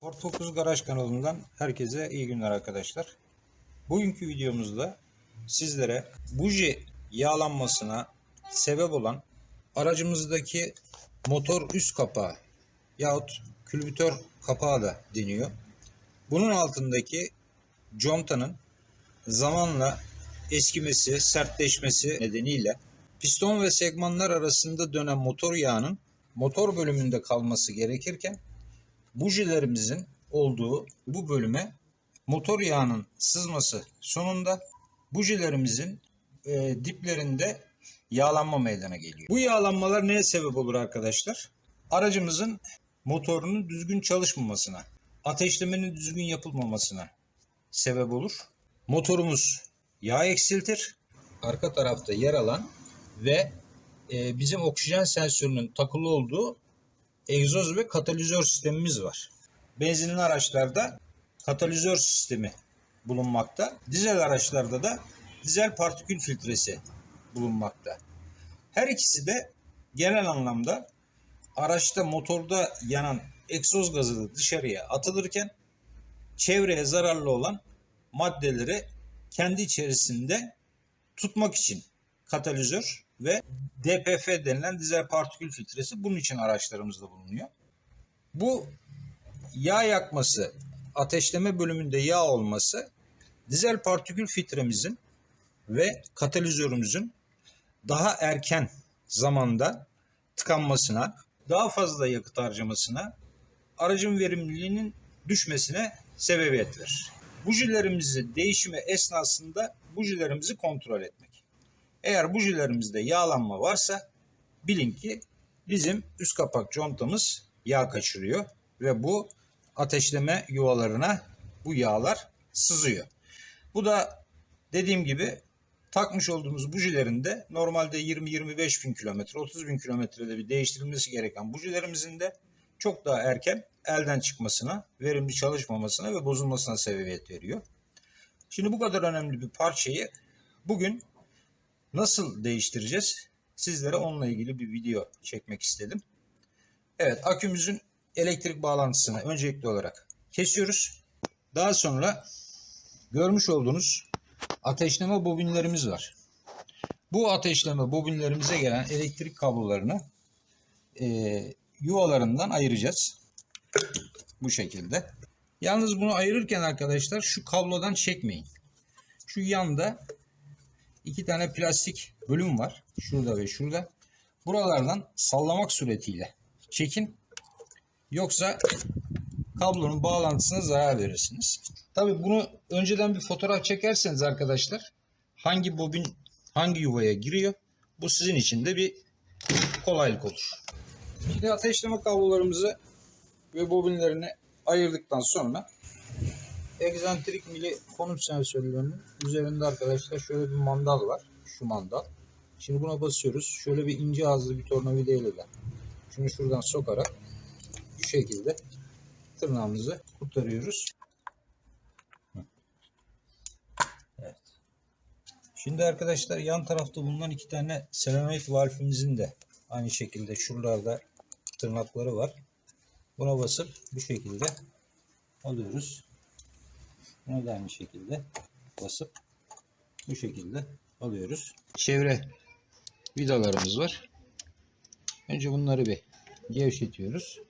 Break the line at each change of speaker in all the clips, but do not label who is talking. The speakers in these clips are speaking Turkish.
Ford Focus Garaj kanalından herkese iyi günler arkadaşlar. Bugünkü videomuzda sizlere buji yağlanmasına sebep olan aracımızdaki motor üst kapağı yahut külbütör kapağı da deniyor. Bunun altındaki contanın zamanla eskimesi, sertleşmesi nedeniyle piston ve segmanlar arasında dönen motor yağının motor bölümünde kalması gerekirken bujilerimizin olduğu bu bölüme motor yağının sızması sonunda bujilerimizin e, diplerinde yağlanma meydana geliyor. Bu yağlanmalar neye sebep olur arkadaşlar? Aracımızın motorunun düzgün çalışmamasına, ateşlemenin düzgün yapılmamasına sebep olur. Motorumuz yağ eksiltir. Arka tarafta yer alan ve e, bizim oksijen sensörünün takılı olduğu egzoz ve katalizör sistemimiz var. Benzinli araçlarda katalizör sistemi bulunmakta. Dizel araçlarda da dizel partikül filtresi bulunmakta. Her ikisi de genel anlamda araçta motorda yanan egzoz gazı dışarıya atılırken çevreye zararlı olan maddeleri kendi içerisinde tutmak için katalizör ve DPF denilen dizel partikül filtresi bunun için araçlarımızda bulunuyor. Bu yağ yakması, ateşleme bölümünde yağ olması dizel partikül filtremizin ve katalizörümüzün daha erken zamanda tıkanmasına, daha fazla yakıt harcamasına, aracın verimliliğinin düşmesine sebebiyet verir. Bujilerimizi değişimi esnasında bujilerimizi kontrol etmek. Eğer bujilerimizde yağlanma varsa bilin ki bizim üst kapak contamız yağ kaçırıyor ve bu ateşleme yuvalarına bu yağlar sızıyor. Bu da dediğim gibi takmış olduğumuz bujilerinde normalde 20-25 bin kilometre, 30 bin kilometrede bir değiştirilmesi gereken bujilerimizin de çok daha erken elden çıkmasına, verimli çalışmamasına ve bozulmasına sebebiyet veriyor. Şimdi bu kadar önemli bir parçayı bugün nasıl değiştireceğiz? Sizlere onunla ilgili bir video çekmek istedim. Evet, akümüzün elektrik bağlantısını öncelikli olarak kesiyoruz. Daha sonra görmüş olduğunuz ateşleme bobinlerimiz var. Bu ateşleme bobinlerimize gelen elektrik kablolarını e, yuvalarından ayıracağız. Bu şekilde. Yalnız bunu ayırırken arkadaşlar şu kablodan çekmeyin. Şu yanda iki tane plastik bölüm var. Şurada ve şurada. Buralardan sallamak suretiyle çekin. Yoksa kablonun bağlantısına zarar verirsiniz. Tabi bunu önceden bir fotoğraf çekerseniz arkadaşlar hangi bobin hangi yuvaya giriyor bu sizin için de bir kolaylık olur. Şimdi ateşleme kablolarımızı ve bobinlerini ayırdıktan sonra egzantrik mili konum sensörlerinin üzerinde arkadaşlar şöyle bir mandal var. Şu mandal. Şimdi buna basıyoruz. Şöyle bir ince ağızlı bir tornavida ile de şunu şuradan sokarak bu şekilde tırnağımızı kurtarıyoruz. Evet. Şimdi arkadaşlar yan tarafta bulunan iki tane selenoid valfimizin de aynı şekilde şuralarda tırnakları var. Buna basıp bu şekilde alıyoruz. Buna da aynı şekilde basıp bu şekilde alıyoruz. Çevre vidalarımız var. Önce bunları bir gevşetiyoruz.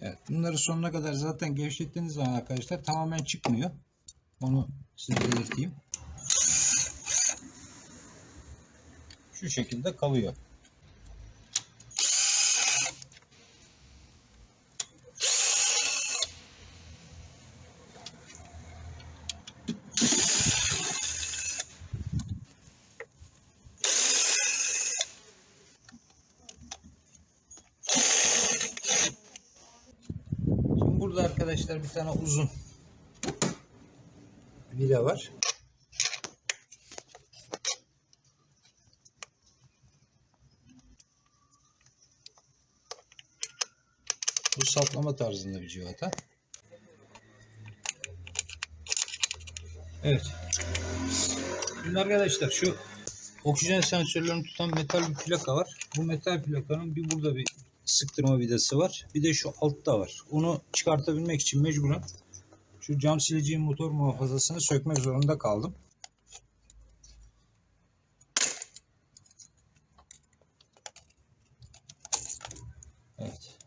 Evet, bunları sonuna kadar zaten gevşettiğiniz zaman arkadaşlar tamamen çıkmıyor. Onu size belirteyim. Şu şekilde kalıyor. Şimdi burada arkadaşlar bir tane uzun vida var. Bu saplama tarzında bir civata. Evet. Şimdi arkadaşlar şu oksijen sensörlerini tutan metal bir plaka var. Bu metal plakanın bir burada bir sıktırma vidası var. Bir de şu altta var. Onu çıkartabilmek için mecburen şu cam sileceğin motor muhafazasını sökmek zorunda kaldım. Evet.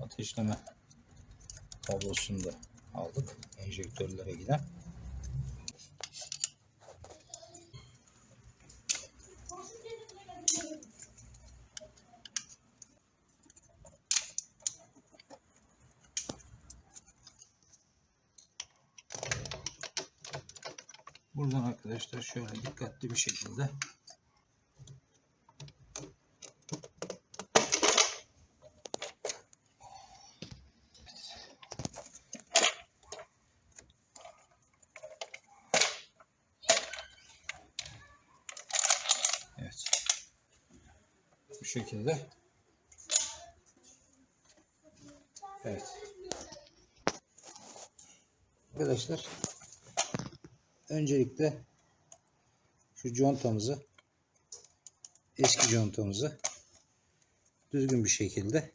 Ateşleme kablosunu da aldık. Enjektörlere giden. Arkadaşlar şöyle dikkatli bir şekilde Evet. Bu şekilde. Evet. Arkadaşlar öncelikle şu contamızı eski contamızı düzgün bir şekilde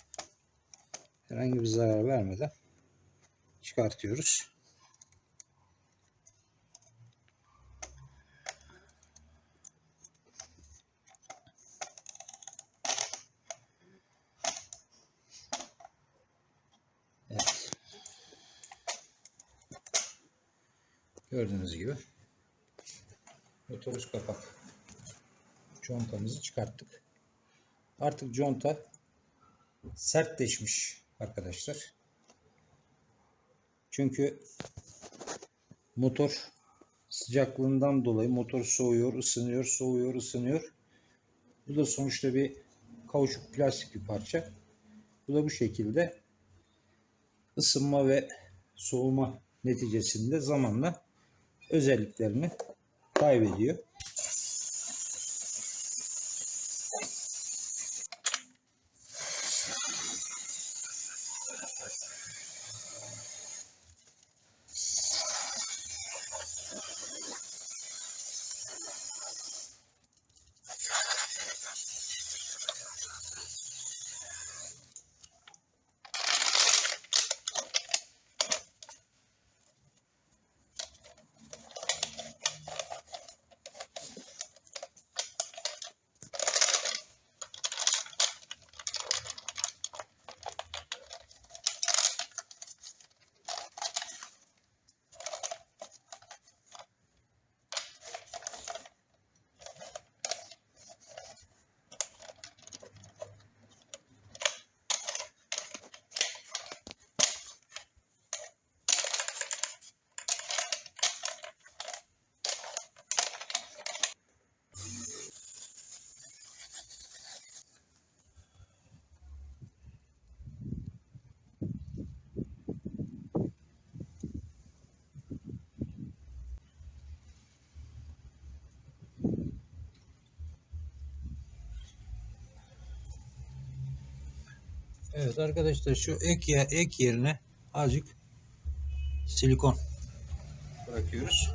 herhangi bir zarar vermeden çıkartıyoruz. Evet. Gördüğünüz gibi motorus kapak contamızı çıkarttık. Artık conta sertleşmiş arkadaşlar. Çünkü motor sıcaklığından dolayı motor soğuyor, ısınıyor, soğuyor, ısınıyor. Bu da sonuçta bir kauçuk plastik bir parça. Bu da bu şekilde ısınma ve soğuma neticesinde zamanla özelliklerini Kay veriyor. Evet arkadaşlar şu ek ya ek yerine azıcık silikon bırakıyoruz.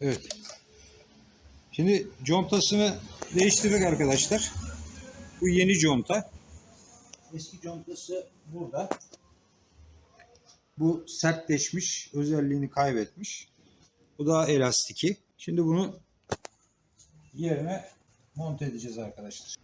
Evet. Şimdi contasını değiştirdik arkadaşlar. Bu yeni conta. Eski contası burada. Bu sertleşmiş, özelliğini kaybetmiş. Bu daha elastiki. Şimdi bunu yerine monte edeceğiz arkadaşlar.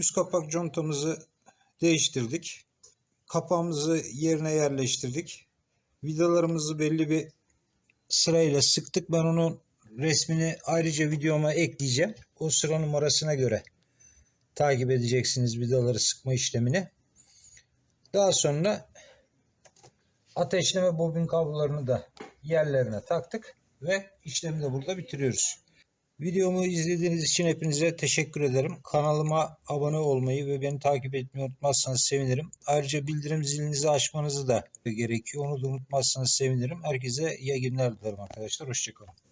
Üst kapak contamızı değiştirdik. Kapağımızı yerine yerleştirdik. Vidalarımızı belli bir sırayla sıktık. Ben onun resmini ayrıca videoma ekleyeceğim. O sıra numarasına göre takip edeceksiniz vidaları sıkma işlemini. Daha sonra ateşleme bobin kablolarını da yerlerine taktık ve işlemi de burada bitiriyoruz. Videomu izlediğiniz için hepinize teşekkür ederim. Kanalıma abone olmayı ve beni takip etmeyi unutmazsanız sevinirim. Ayrıca bildirim zilinizi açmanızı da gerekiyor. Onu da unutmazsanız sevinirim. Herkese iyi günler dilerim arkadaşlar. Hoşçakalın.